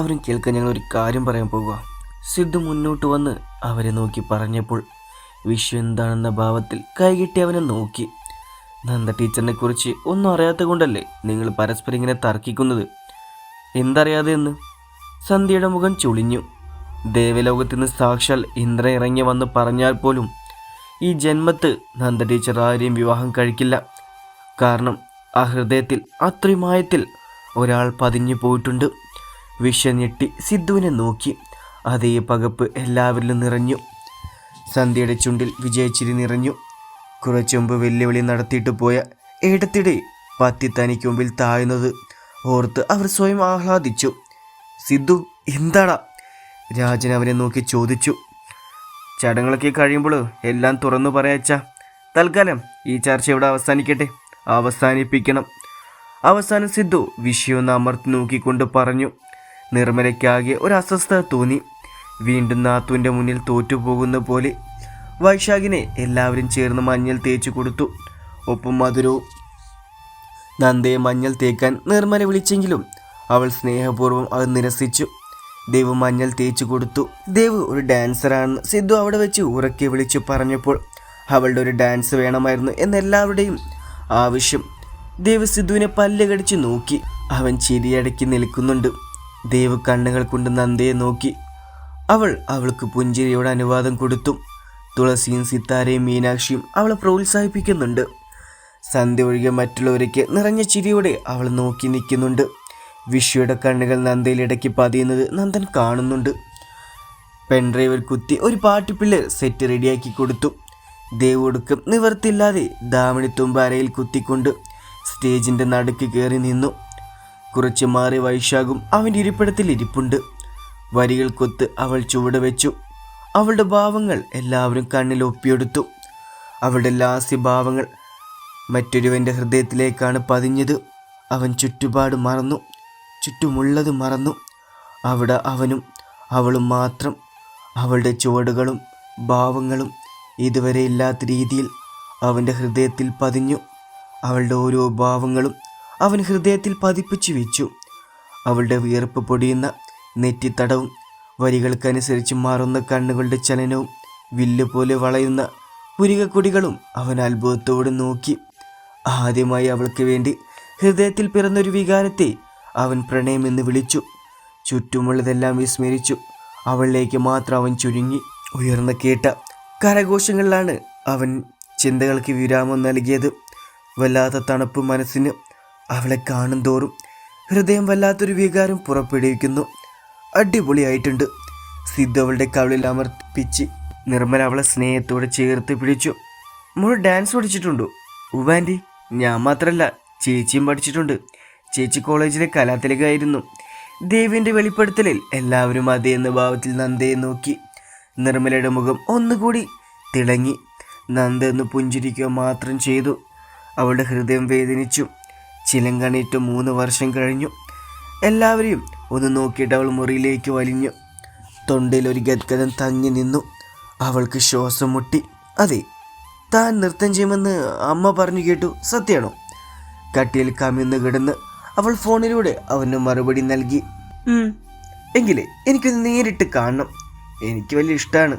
എല്ലാവരും കേൾക്കാൻ ഞങ്ങൾ ഒരു കാര്യം പറയാൻ പോകുക സിദ്ധു മുന്നോട്ട് വന്ന് അവരെ നോക്കി പറഞ്ഞപ്പോൾ വിഷു എന്താണെന്ന ഭാവത്തിൽ കൈകിട്ടി അവനെ നോക്കി. നന്ദ ടീച്ചറിനെ കുറിച്ച് ഒന്നും അറിയാത്ത കൊണ്ടല്ലേ നിങ്ങൾ പരസ്പരം ഇങ്ങനെ തർക്കിക്കുന്നത്? എന്തറിയാതെ എന്ന്? സന്ധ്യയുടെ മുഖം ചുളിഞ്ഞു. ദേവലോകത്ത് നിന്ന് സാക്ഷാൽ ഇന്ദ്രൻ ഇറങ്ങി വന്ന് പറഞ്ഞാൽ പോലും ഈ ജന്മത്ത് നന്ദ ടീച്ചർ ആരെയും വിവാഹം കഴിക്കില്ല. കാരണം ആ ഹൃദയത്തിൽ അത്രയുമായത്തിൽ ഒരാൾ പതിഞ്ഞു പോയിട്ടുണ്ട്. വിഷ ഞെട്ടി സിദ്ധുവിനെ നോക്കി. അതേ പകപ്പ് എല്ലാവരിലും നിറഞ്ഞു. സന്ധ്യയുടെ ചുണ്ടിൽ വിജയച്ചിരി നിറഞ്ഞു. കുറച്ചു മുമ്പ് വെല്ലുവിളി നടത്തിയിട്ട് പോയ ഏടത്തിടെ പത്തി തനിക്ക് മുമ്പിൽ താഴ്ന്നത് ഓർത്ത് അവർ സ്വയം ആഹ്ലാദിച്ചു. സിദ്ധു എന്താടാ? രാജൻ അവനെ നോക്കി ചോദിച്ചു. ചടങ്ങുകളൊക്കെ കഴിയുമ്പോൾ എല്ലാം തുറന്നു പറയാച്ച തൽക്കാലം ഈ ചർച്ച ഇവിടെ അവസാനിക്കട്ടെ. അവസാനിപ്പിക്കണം. അവസാനം സിദ്ധു വിഷയം അമർത്തി നോക്കിക്കൊണ്ട് പറഞ്ഞു. നിർമ്മലയ്ക്കാകെ ഒരു അസ്വസ്ഥത തോന്നി. വീണ്ടും നാത്തുവിന്റെ മുന്നിൽ തോറ്റുപോകുന്ന പോലെ വൈശാഖിനെ എല്ലാവരും ചേർന്ന് മഞ്ഞൾ തേച്ചു കൊടുത്തു. ഒപ്പം മധുരവും നന്ദയെ മഞ്ഞൾ തേക്കാൻ നിർമ്മല വിളിച്ചെങ്കിലും അവൾ സ്നേഹപൂർവം അത് നിരസിച്ചു. ദേവ് മഞ്ഞൾ തേച്ചു കൊടുത്തു. ദേവ് ഒരു ഡാൻസറാണെന്ന് സിദ്ധു അവിടെ വെച്ച് ഉറക്കി വിളിച്ചു പറഞ്ഞപ്പോൾ അവളുടെ ഒരു ഡാൻസ് വേണമായിരുന്നു എന്നെല്ലാവരുടെയും ആവശ്യം. ദേവ് സിദ്ധുവിനെ പല്ല് കടിച്ച് നോക്കി. അവൻ ചിരിയടക്കി നിൽക്കുന്നുണ്ട്. ദേവ് കണ്ണുകൾ കൊണ്ട് നന്ദയെ നോക്കി. അവൾ അവൾക്ക് പുഞ്ചിരിയോട് അനുവാദം കൊടുത്തു. തുളസിയും സിത്താരയും മീനാക്ഷിയും അവളെ പ്രോത്സാഹിപ്പിക്കുന്നുണ്ട്. സന്ധ്യ ഒഴികെ മറ്റുള്ളവരേക്ക് നിറഞ്ഞ ചിരിയോടെ അവൾ നോക്കി നിൽക്കുന്നുണ്ട്. വിഷുയുടെ കണ്ണുകൾ നന്ദയിലിടയ്ക്ക് പതിയുന്നത് നന്ദൻ കാണുന്നുണ്ട്. പെൺഡ്രൈവർ കുത്തി ഒരു പാട്ടിപ്പിള്ളർ സെറ്റ് റെഡിയാക്കി കൊടുത്തു. ദേവൊടുക്കം നിവർത്തില്ലാതെ ദാമിണി തുമ്പാരയിൽ കുത്തിക്കൊണ്ട് സ്റ്റേജിന്റെ നടുക്ക് കയറി നിന്നു. കുറച്ച് മാറി വൈശാഖും അവന്റെ ഇരിപ്പിടത്തിൽ ഇരിപ്പുണ്ട്. വരികൾക്കൊത്ത് അവൾ ചുവട് വെച്ചു. അവളുടെ ഭാവങ്ങൾ എല്ലാവരും കണ്ണിൽ ഒപ്പിയെടുത്തു. അവളുടെ ലാസ്യ ഭാവങ്ങൾ മറ്റൊരുവന്റെ ഹൃദയത്തിലേക്കാണ് പതിഞ്ഞത്. അവൻ ചുറ്റുപാട് മറന്നു. ചുറ്റുമുള്ളത് മറന്നു. അവിടെ അവനും അവളും മാത്രം. അവളുടെ ചുവടുകളും ഭാവങ്ങളും ഇതുവരെ ഇല്ലാത്ത രീതിയിൽ അവന്റെ ഹൃദയത്തിൽ പതിഞ്ഞു. അവളുടെ ഓരോ ഭാവങ്ങളും അവൻ ഹൃദയത്തിൽ പതിപ്പിച്ചു വെച്ചു. അവളുടെ വിയർപ്പ് പൊടിയുന്ന നെറ്റിത്തടവും വരികൾക്കനുസരിച്ച് മാറുന്ന കണ്ണുകളുടെ ചലനവും വില്ലുപോലെ വളയുന്ന പുരികക്കൊടികളും അവൻ അത്ഭുതത്തോട് നോക്കി. ആദ്യമായി അവൾക്ക് വേണ്ടി ഹൃദയത്തിൽ പിറന്നൊരു വികാരത്തെ അവൻ പ്രണയമെന്ന് വിളിച്ചു. ചുറ്റുമുള്ളതെല്ലാം വിസ്മരിച്ചു. അവളിലേക്ക് മാത്രം അവൻ ചുരുങ്ങി. ഉയർന്ന കേട്ട കരഘോഷങ്ങളിലാണ് അവൻ ചിന്തകൾക്ക് വിരാമം നൽകിയത്. വല്ലാത്ത തണുപ്പ് മനസ്സിന് അവളെ കാണും തോറും ഹൃദയം വല്ലാത്തൊരു വികാരം പുറപ്പെടുവിക്കുന്നു. അടിപൊളിയായിട്ടുണ്ട്. സിദ്ധു അവളുടെ കവിളിൽ അമർപ്പിച്ച് നിർമ്മല അവളെ സ്നേഹത്തോടെ ചേർത്ത് പിടിച്ചു. മോൾ ഡാൻസ് പഠിച്ചിട്ടുണ്ടോ? ഉവാന്റി ഞാൻ മാത്രമല്ല ചേച്ചിയും പഠിച്ചിട്ടുണ്ട്. ചേച്ചി കോളേജിലെ കലാതിലകായിരുന്നു. ദേവിന്റെ വെളിപ്പെടുത്തലിൽ എല്ലാവരും അതേ എന്ന ഭാവത്തിൽ നന്ദയെ നോക്കി. നിർമ്മലയുടെ മുഖം ഒന്നുകൂടി തിളങ്ങി. നന്ദ എന്ന് പുഞ്ചിരിക്കുക മാത്രം ചെയ്തു. അവളുടെ ഹൃദയം വേദനിച്ചു. ചിലങ്കണിയിട്ട് മൂന്ന് വർഷം കഴിഞ്ഞു. എല്ലാവരെയും ഒന്ന് നോക്കിയിട്ട് അവൾ മുറിയിലേക്ക് വലിഞ്ഞു. തൊണ്ടയിൽ ഒരു ഗദ്ഗതം തങ്ങി നിന്നു. അവൾക്ക് ശ്വാസം മുട്ടി. അതെ താൻ നൃത്തം ചെയ്യുമെന്ന് അമ്മ പറഞ്ഞു കേട്ടു. സത്യമാണോ? കട്ടിയിൽ കമിന്ന് കിടന്ന് അവൾ ഫോണിലൂടെ അവന് മറുപടി നൽകി. "ഉം, എങ്കിലേ എനിക്കൊന്ന് നേരിട്ട് കാണണം. എനിക്ക് വലിയ ഇഷ്ടമാണ്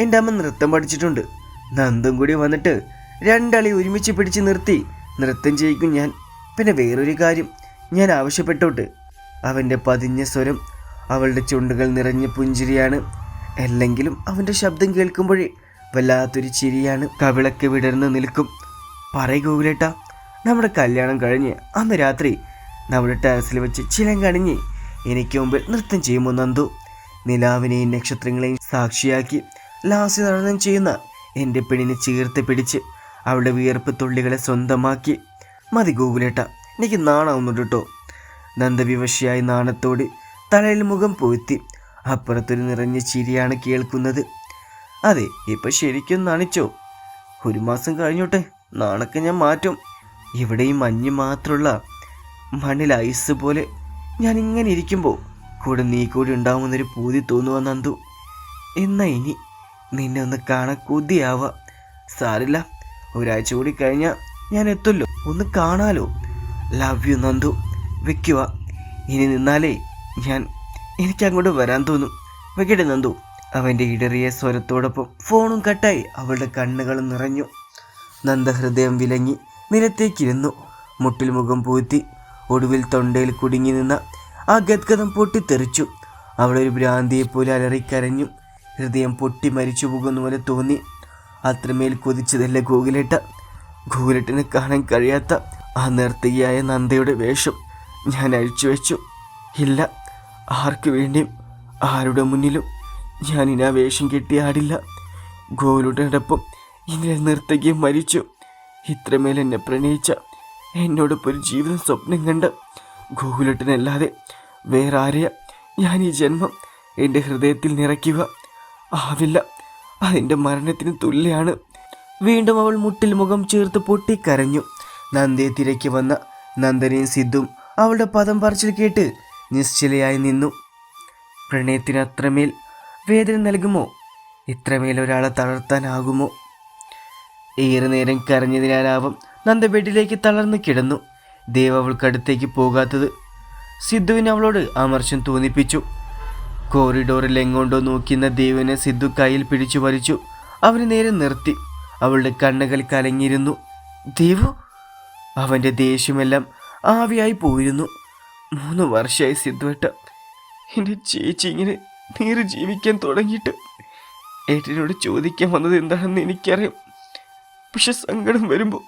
എന്റെ അമ്മ നൃത്തം പഠിച്ചിട്ടുണ്ട്. നന്ദും കൂടി വന്നിട്ട് രണ്ടാളെ ഒരുമിച്ച് പിടിച്ച് നിർത്തി. നൃത്തം ചെയ്യിക്കും ഞാൻ. പിന്നെ വേറൊരു കാര്യം. ഞാൻ ആവശ്യപ്പെട്ടോട്ട്. അവന്റെ പതിഞ്ഞ സ്വരം അവളുടെ ചുണ്ടുകൾ നിറഞ്ഞ പുഞ്ചിരിയാണ്. അല്ലെങ്കിലും അവന്റെ ശബ്ദം കേൾക്കുമ്പോഴേ വല്ലാത്തൊരു ചിരിയാണ് കവിളക്ക് വിടർന്ന് നിൽക്കും. പറയ ഗോകുലേട്ടാ നമ്മുടെ കല്യാണം കഴിഞ്ഞ് അന്ന് രാത്രി നമ്മുടെ ടെറസിൽ വെച്ച് ചിലം കണിഞ്ഞ് എനിക്ക് മുമ്പിൽ നൃത്തം ചെയ്യുമോ നന്ദു? നിലാവിനെയും നക്ഷത്രങ്ങളെയും സാക്ഷിയാക്കി ലാസ്യ നടനം ചെയ്യുന്ന എന്റെ പെണ്ണിനെ ചേർത്ത് പിടിച്ച് അവളുടെ വിയർപ്പ് തുള്ളികളെ സ്വന്തമാക്കി മതി ഗോകുലേട്ട എനിക്ക് നാണാവുന്നുണ്ട് കേട്ടോ നന്ദവിവശയായി നാണത്തോട് തലയിൽ മുഖം പൂഴ്ത്തി അപ്പുറത്തൊരു നിറഞ്ഞ ചിരിയാണ് കേൾക്കുന്നത്. അതെ ഇപ്പം ശരിക്കും നാണിച്ചോ? ഒരു മാസം കഴിഞ്ഞോട്ടെ നാണൊക്കെ ഞാൻ മാറ്റും. ഇവിടെ ഈ മഞ്ഞ് മാത്രമുള്ള മണ്ണിൽ ഐസ് പോലെ ഞാൻ ഇങ്ങനെ ഇരിക്കുമ്പോൾ കൂടെ നീ കൂടി ഉണ്ടാവുമെന്നൊരു പൂതി തോന്നുക നന്ദു. എന്നാ ഇനി നിന്നെ ഒന്ന് കാണാൻ കൊതിയാവാ. സാരില്ല ഒരാഴ്ച കൂടി കഴിഞ്ഞാൽ ഞാൻ എത്തുമല്ലോ ഒന്ന് കാണാലോ. Love you Nandu. വെക്കുക. ഇനി നിന്നാലേ ഞാൻ എനിക്ക് അങ്ങോട്ട് വരാൻ തോന്നും. വെക്കട്ടെ നന്ദു. അവന്റെ ഇടറിയ സ്വരത്തോടൊപ്പം ഫോണും കട്ടായി അവളുടെ കണ്ണുകൾ നിറഞ്ഞു. നന്ദ ഹൃദയം വിലങ്ങി നിലത്തേക്കിരുന്നു. മുട്ടിൽ മുഖം പൂത്തി ഒടുവിൽ തൊണ്ടയിൽ കുടുങ്ങി നിന്ന ആ ഗദ്ഗതം പൊട്ടിത്തെറിച്ചു. അവളൊരു ഭ്രാന്തിയെപ്പോലെ അലറിക്കരഞ്ഞു. ഹൃദയം പൊട്ടി മരിച്ചു പോകുന്ന പോലെ തോന്നി. അത്രമേൽ കൊതിച്ചതല്ല ഗോകുലേട്ട. ഗോകുലേട്ടനെ കാണാൻ കഴിയാത്ത ആ നർത്തകിയായ നന്ദയുടെ വേഷം ഞാൻ അഴിച്ചു വെച്ചു. ഇല്ല ആർക്കു വേണ്ടിയും ആരുടെ മുന്നിലും ഞാൻ ഇനി ആ വേഷം കെട്ടിയാടില്ല ആടില്ല. ഗോകുലുടനൊപ്പം ഇന്നലെ നർത്തകിയെ മരിച്ചു. ഇത്രമേൽ എന്നെ പ്രണയിച്ച എന്നോടൊപ്പം ഒരു ജീവിതം സ്വപ്നം കണ്ട് ഗോകുലട്ടനല്ലാതെ വേറെ ആരെയാ ഞാൻ ഈ ജന്മം എന്റെ ഹൃദയത്തിൽ നിറയ്ക്കുക? ആവില്ല അതിന്റെ മരണത്തിന് തുല്യാണ്. വീണ്ടും അവൾ മുട്ടിൽ മുഖം ചേർത്ത് പൊട്ടിക്കരഞ്ഞു. നന്ദയെ തിരക്കി വന്ന നന്ദനയും സിദ്ധും അവളുടെ പദം പറച്ചിൽ കേട്ട് നിശ്ചലയായി നിന്നു. പ്രണയത്തിന് അത്രമേൽ വേദന നൽകുമോ? ഇത്രമേൽ ഒരാളെ തളർത്താനാകുമോ? ഏറെ നേരം കരഞ്ഞതിനാലാവും നന്ദ ബെഡിലേക്ക് തളർന്നു കിടന്നു. ദേവ് അവൾക്കടുത്തേക്ക് പോകാത്തത് സിദ്ധുവിന് അവളോട് അമർഷം തോന്നിപ്പിച്ചു. കോറിഡോറിൽ എങ്ങോട്ടോ നോക്കുന്ന ദേവിനെ സിദ്ധു കയ്യിൽ പിടിച്ചു വലിച്ചു. അവന് നേരെ നിർത്തി. അവളുടെ കണ്ണുകൾ കലങ്ങിയിരുന്നു. ദേവു അവന്റെ ദേഷ്യമെല്ലാം ആവിയായി പോയിരുന്നു. മൂന്ന് വർഷമായി സിദ്ധുവേട്ട എന്റെ ചേച്ചി ഇങ്ങനെ നീറ് ജീവിക്കാൻ തുടങ്ങിയിട്ട്. ഏട്ടനോട് ചോദിക്കാൻ വന്നത് എന്താണെന്ന് എനിക്കറിയാം. പക്ഷെ സങ്കടം വരുമ്പോൾ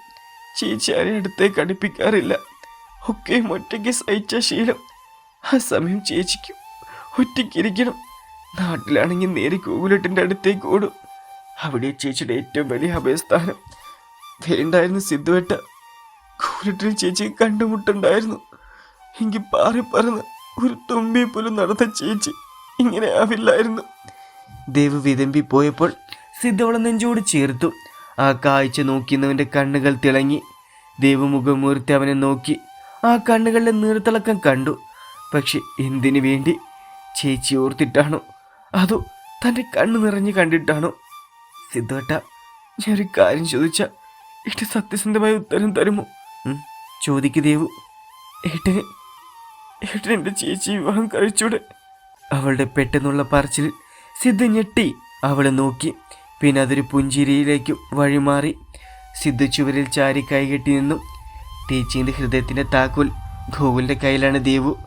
ചേച്ചി ആരെ അടുത്തേക്ക് അടുപ്പിക്കാറില്ല. ഒക്കെയും ഒറ്റയ്ക്ക് സഹിച്ച ശീലം. ആ സമയം ചേച്ചിക്കും ഒറ്റയ്ക്കിരിക്കണം. നാട്ടിലാണെങ്കിൽ നേരെ കൂകുലട്ടിന്റെ അടുത്തേക്ക് ഓടും. അവിടെ ചേച്ചിയുടെ ഏറ്റവും വലിയ അഭയസ്ഥാനം. വേണ്ടായിരുന്നു സിദ്ധുവേട്ട കൂരിട്ടിൽ ചേച്ചി കണ്ടുമുട്ടുണ്ടായിരുന്നു. എങ്കിൽ പാറി പറന്ന് ഒരു തുമ്പി പോലും നടന്ന ചേച്ചി ഇങ്ങനെ ആവില്ലായിരുന്നു. ദേവ് വിതമ്പി പോയപ്പോൾ സിദ്ധവള നെഞ്ചോട് ചേർത്തു. ആ കാഴ്ച നോക്കിയെന്നവന്റെ കണ്ണുകൾ തിളങ്ങി. ദേവ് മുഖമൂർത്തി അവനെ നോക്കി. ആ കണ്ണുകളിലെ നീർത്തിളക്കം കണ്ടു. പക്ഷെ എന്തിനു വേണ്ടി? ചേച്ചി ഓർത്തിട്ടാണോ? അതോ തന്റെ കണ്ണ് നിറഞ്ഞ് കണ്ടിട്ടാണോ? സിദ്ധേട്ട ഞാനൊരു കാര്യം ചോദിച്ച ഏട്ടൻ സത്യസന്ധമായ ഉത്തരം തരുമോ? ചോദിക്കു ദേവു. ഏട്ടന് ഏട്ടൻ എന്റെ ചേച്ചി വിവാഹം കഴിച്ചൂടെ. അവളുടെ പെട്ടെന്നുള്ള പറച്ചിൽ സിദ്ധു ഞെട്ടി. അവളെ നോക്കി പിന്നെ അതൊരു പുഞ്ചിരിയിലേക്ക് വഴിമാറി. സിദ്ധു ചുവരിൽ ചാരി കൈകെട്ടി നിന്നു. ടീച്ചിന്റെ ഹൃദയത്തിന്റെ താക്കോൽ ഗോകുലിന്റെ കയ്യിലാണ് ദേവു.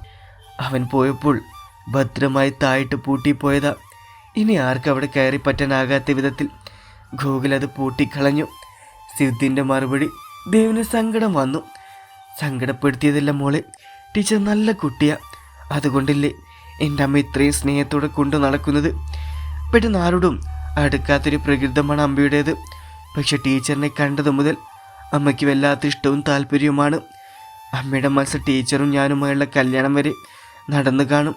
അവൻ പോയപ്പോൾ ഭദ്രമായി തായിട്ട് പൂട്ടിപ്പോയതാ. ഇനി ആർക്കവിടെ കയറി പറ്റാനാകാത്ത വിധത്തിൽ ഗോകുൽ അത് പൂട്ടിക്കളഞ്ഞു. സിദ്ധിന്റെ മറുപടി ദേവിന് സങ്കടം വന്നു. സങ്കടപ്പെടുത്തിയതല്ല മോളെ ടീച്ചർ നല്ല കുട്ടിയാ. അതുകൊണ്ടല്ലേ എന്റെ അമ്മ ഇത്രയും സ്നേഹത്തോടെ കൊണ്ടു നടക്കുന്നത്. പെട്ടെന്ന് ആരോടും അടുക്കാത്തൊരു പ്രകൃതമാണ് അമ്മയുടേത്. പക്ഷെ ടീച്ചറിനെ കണ്ടതു മുതൽ അമ്മയ്ക്ക് വല്ലാത്ത ഇഷ്ടവും താല്പര്യവുമാണ്. അമ്മയുടെ മനസ്സ് ടീച്ചറും ഞാനുമായുള്ള കല്യാണം വരെ നടന്നു കാണും.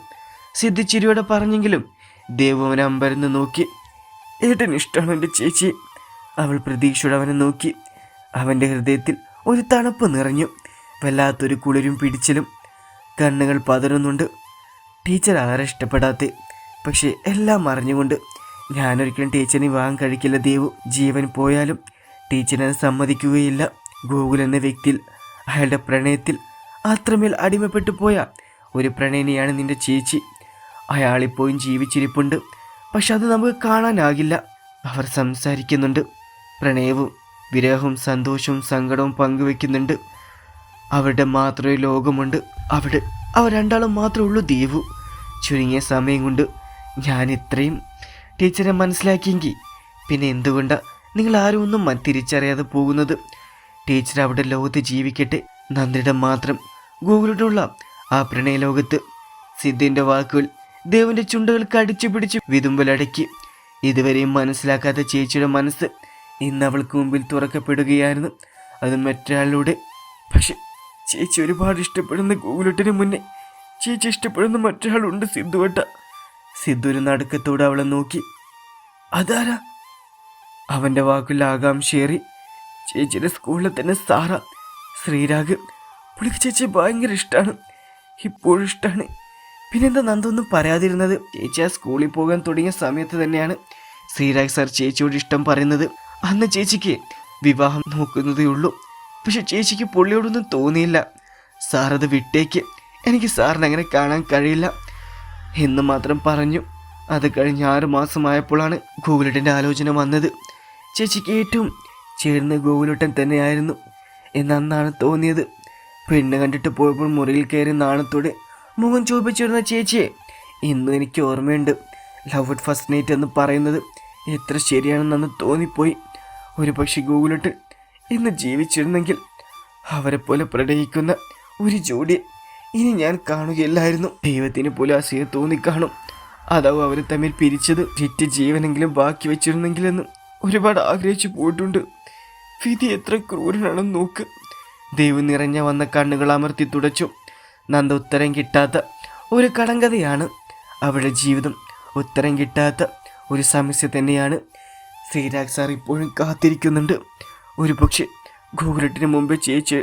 സിദ്ധിച്ചിരിയോടെ പറഞ്ഞെങ്കിലും ദേവു അമ്പരന്ന് നോക്കി. ഏട്ടൻ ഇഷ്ടമാണ് എന്റെ ചേച്ചി. അവൾ പ്രതീക്ഷയോടെ അവനെ നോക്കി. അവന്റെ ഹൃദയത്തിൽ ഒരു തണുപ്പ് നിറഞ്ഞു. വല്ലാത്തൊരു കുളിരും പിടിച്ചിലും കണ്ണുകൾ പതറുന്നുണ്ട്. ടീച്ചർ ആരെ ഇഷ്ടപ്പെടാത്തെ? പക്ഷേ എല്ലാം അറിഞ്ഞുകൊണ്ട് ഞാനൊരിക്കലും ടീച്ചറിനെ വിവാഹം കഴിക്കില്ല ദേവു. ജീവൻ പോയാലും ടീച്ചറിനെ സമ്മതിക്കുകയില്ല. ഗോകുൽ എന്ന വ്യക്തിയിൽ അയാളുടെ പ്രണയത്തിൽ അത്രമേൽ അടിമപ്പെട്ടു പോയ ഒരു പ്രണയിനിയാണ് നിന്റെ ചേച്ചി. അയാളിപ്പോഴും ജീവിച്ചിരിപ്പുണ്ട്. പക്ഷെ അത് നമുക്ക് കാണാനാകില്ല. അവർ സംസാരിക്കുന്നുണ്ട്. പ്രണയവും വിരഹവും സന്തോഷവും സങ്കടവും പങ്കുവെക്കുന്നുണ്ട്. അവരുടെ മാത്രമേ ലോകമുണ്ട്. അവിടെ അവർ രണ്ടാളും മാത്രമേ ഉള്ളൂ ദേവു. ചുരുങ്ങിയ സമയം കൊണ്ട് ഞാൻ ഇത്രയും ടീച്ചറെ മനസ്സിലാക്കിയെങ്കിൽ പിന്നെ എന്തുകൊണ്ടാ നിങ്ങൾ ആരും ഒന്നും തിരിച്ചറിയാതെ പോകുന്നത്? ടീച്ചർ അവിടെ ലോകത്ത് ജീവിക്കട്ടെ. നന്ദിയുടെ മാത്രം ഗൂഗിളിലുള്ള ആ പ്രണയ ലോകത്ത് സിദ്ധിന്റെ വാക്കുകൾ ദേവന്റെ ചുണ്ടുകൾ അടിച്ചു പിടിച്ച് വിതുമ്പലടക്കി. ഇതുവരെയും മനസ്സിലാക്കാത്ത ചേച്ചിയുടെ മനസ്സ് ഇന്ന് അവൾക്ക് മുമ്പിൽ തുറക്കപ്പെടുകയായിരുന്നു. അത് മറ്റൊരാളിലൂടെ. പക്ഷെ ചേച്ചി ഒരുപാട് ഇഷ്ടപ്പെടുന്ന ഗൂഗിളിട്ടിന് മുന്നേ ചേച്ചി ഇഷ്ടപ്പെടുന്ന മറ്റൊരാളുണ്ട് സിദ്ധുവട്ട സിദ്ധു ഒരു നടുക്കത്തോടെ അവളെ നോക്കി. അതാരാ? അവന്റെ വാക്കിൽ ആകാംക്ഷയേറി. ചേച്ചിയുടെ സ്കൂളിൽ തന്നെ സാറ. ശ്രീരാഗ്. പുള്ളിക്ക് ചേച്ചി ഭയങ്കര ഇഷ്ടമാണ് ഇപ്പോഴും ഇഷ്ടമാണ് പിന്നെന്താ നന്ദൊന്നും പറയാതിരുന്നത്? ചേച്ചി ആ സ്കൂളിൽ പോകാൻ തുടങ്ങിയ സമയത്ത് തന്നെയാണ് ശ്രീരാഗ് സാർ ചേച്ചിയോട് ഇഷ്ടം പറയുന്നത്. അന്ന് ചേച്ചിക്ക് വിവാഹം നോക്കുന്നതേ ഉള്ളൂ. പക്ഷെ ചേച്ചിക്ക് പുള്ളിയോടൊന്നും തോന്നിയില്ല. സാർ അത് വിട്ടേക്ക്. എനിക്ക് സാറിനെ അങ്ങനെ കാണാൻ കഴിയില്ല. എന്ന് മാത്രം പറഞ്ഞു. അത് കഴിഞ്ഞ് ആറ് മാസമായപ്പോഴാണ് ഗോകുലട്ടന്റെ ആലോചന വന്നത്. ചേച്ചിക്ക് ഏറ്റവും ചേർന്ന ഗോകുലട്ടൻ തന്നെയായിരുന്നു. എന്നന്നാണ് തോന്നിയത്. പെണ്ണ് കണ്ടിട്ട് പോയപ്പോൾ മുറിയിൽ കയറി നാണത്തോടെ മുഖം ചോപ്പിച്ചിരുന്ന ചേച്ചിയെ. ഇന്നും എനിക്ക് ഓർമ്മയുണ്ട്. ലവ് അറ്റ് ഫസ്റ്റ് നൈറ്റ് എന്ന് പറയുന്നത് എത്ര ശരിയാണെന്നു തോന്നിപ്പോയി. ഒരു പക്ഷേ ഗൂഗിളിട്ട് ഇന്ന് ജീവിച്ചിരുന്നെങ്കിൽ അവരെ പോലെ പ്രണയിക്കുന്ന ഒരു ജോഡി ഇനി ഞാൻ കാണുകയില്ലായിരുന്നു. ദൈവത്തിന് പോലും അസൂയ തോന്നിക്കാണും. അതാവും അവരെ തമ്മിൽ പിരിച്ചത്. തെറ്റ് ജീവനെങ്കിലും ബാക്കി വെച്ചിരുന്നെങ്കിലെന്ന് ഒരുപാട് ആഗ്രഹിച്ചു പോയിട്ടുണ്ട്. വിധി എത്ര ക്രൂരനാണെന്ന് നോക്ക്. ദൈവം നിറഞ്ഞ വന്ന കണ്ണുകൾ അമർത്തി തുടച്ചു. നന്ദ ഉത്തരം കിട്ടാത്ത ഒരു കടങ്കഥയാണ് അവളുടെ ജീവിതം. ഉത്തരം കിട്ടാത്ത ഒരു സമസ്യ തന്നെയാണ് ശ്രീരാഗ് സാർ ഇപ്പോഴും കാത്തിരിക്കുന്നുണ്ട്. ഒരു പക്ഷേ ഗൂഗിളിട്ടിന് മുമ്പ് ചേച്ചി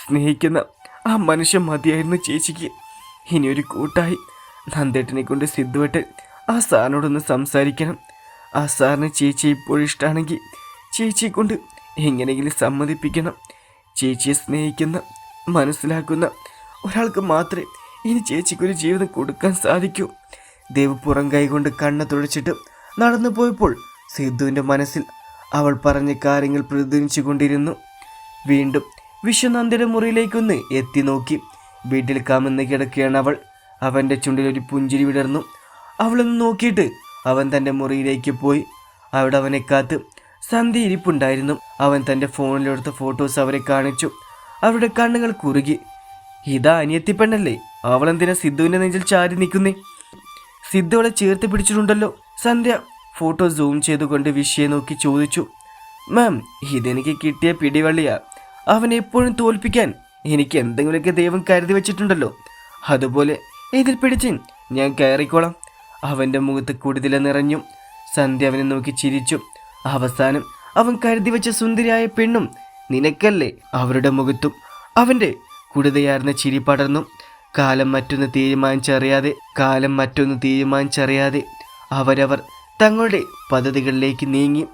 സ്നേഹിക്കുന്ന ആ മനുഷ്യൻ മതിയായിരുന്നു ചേച്ചിക്ക്. ഇനി ഒരു കൂട്ടായി നന്ദേട്ടനെ കൊണ്ട് സിദ്ധുവേട്ടൻ ആ സാറിനോടൊന്ന് സംസാരിക്കണം. ആ സാറിന് ചേച്ചി ഇപ്പോഴും ഇഷ്ടമാണെങ്കിൽ ചേച്ചിയെ കൊണ്ട് എങ്ങനെയെങ്കിലും സമ്മതിപ്പിക്കണം. ചേച്ചിയെ സ്നേഹിക്കുന്ന മനസ്സിലാക്കുന്ന ഒരാൾക്ക് മാത്രമേ ഇനി ചേച്ചിക്കൊരു ജീവിതം കൊടുക്കാൻ സാധിക്കൂ. ദേവ് പുറം കൈകൊണ്ട് കണ്ണ തുഴച്ചിട്ട് നടന്നു പോയപ്പോൾ സിദ്ധുവിന്റെ മനസ്സിൽ അവൾ പറഞ്ഞ കാര്യങ്ങൾ പ്രതിധ്വനിച്ചുകൊണ്ടിരുന്നു വീണ്ടും വിശ്വനന്ദയുടെ മുറിയിലേക്കൊന്ന് എത്തി നോക്കി. വീട്ടിൽ കമന്ന് കിടക്കുകയാണ് അവൾ. അവന്റെ ചുണ്ടിലൊരു പുഞ്ചിരി വിടർന്നു. അവളൊന്ന് നോക്കിയിട്ട് അവൻ തന്റെ മുറിയിലേക്ക് പോയി. അവിടെ അവനെ കാത്ത് സന്ധ്യ ഇരിപ്പുണ്ടായിരുന്നു. അവൻ തന്റെ ഫോണിലെടുത്ത ഫോട്ടോസ് അവരെ കാണിച്ചു. അവരുടെ കണ്ണുകൾ കുറുകി. ഇതാ അനിയത്തി പെണ്ണല്ലേ അവളെന്തിനാ സിദ്ധുവിന്റെ നെഞ്ചിൽ ചാരി നിൽക്കുന്നേ? സിദ്ധു അവളെ ചേർത്ത് പിടിച്ചിട്ടുണ്ടല്ലോ. സന്ധ്യ ഫോട്ടോ സൂം ചെയ്തുകൊണ്ട് വിഷയെ നോക്കി ചോദിച്ചു. മാം ഇതെനിക്ക് കിട്ടിയ പിടിവള്ളിയാ. അവനെ എപ്പോഴും തോൽപ്പിക്കാൻ എനിക്ക് എന്തെങ്കിലുമൊക്കെ ദൈവം കരുതി വെച്ചിട്ടുണ്ടല്ലോ. അതുപോലെ ഇതിൽ പിടിച്ച് ഞാൻ കയറിക്കോളാം. അവന്റെ മുഖത്ത് കൂടുതൽ നിറഞ്ഞു. സന്ധ്യ അവനെ നോക്കി ചിരിച്ചു. അവസാനം അവൻ കരുതി വെച്ച സുന്ദരിയായ പെണ്ണും നിനക്കല്ലേ അവരുടെ മുഖത്തും? അവന്റെ കുടിതയാർന്ന ചിരി പടർന്നു. കാലം മറ്റൊന്ന് തീരുമാനിച്ചറിയാതെ കാലം മറ്റൊന്ന് തീരുമാനിച്ചറിയാതെ അവരവർ തങ്ങളുടെ പദ്ധതികളിലേക്ക് നീങ്ങി.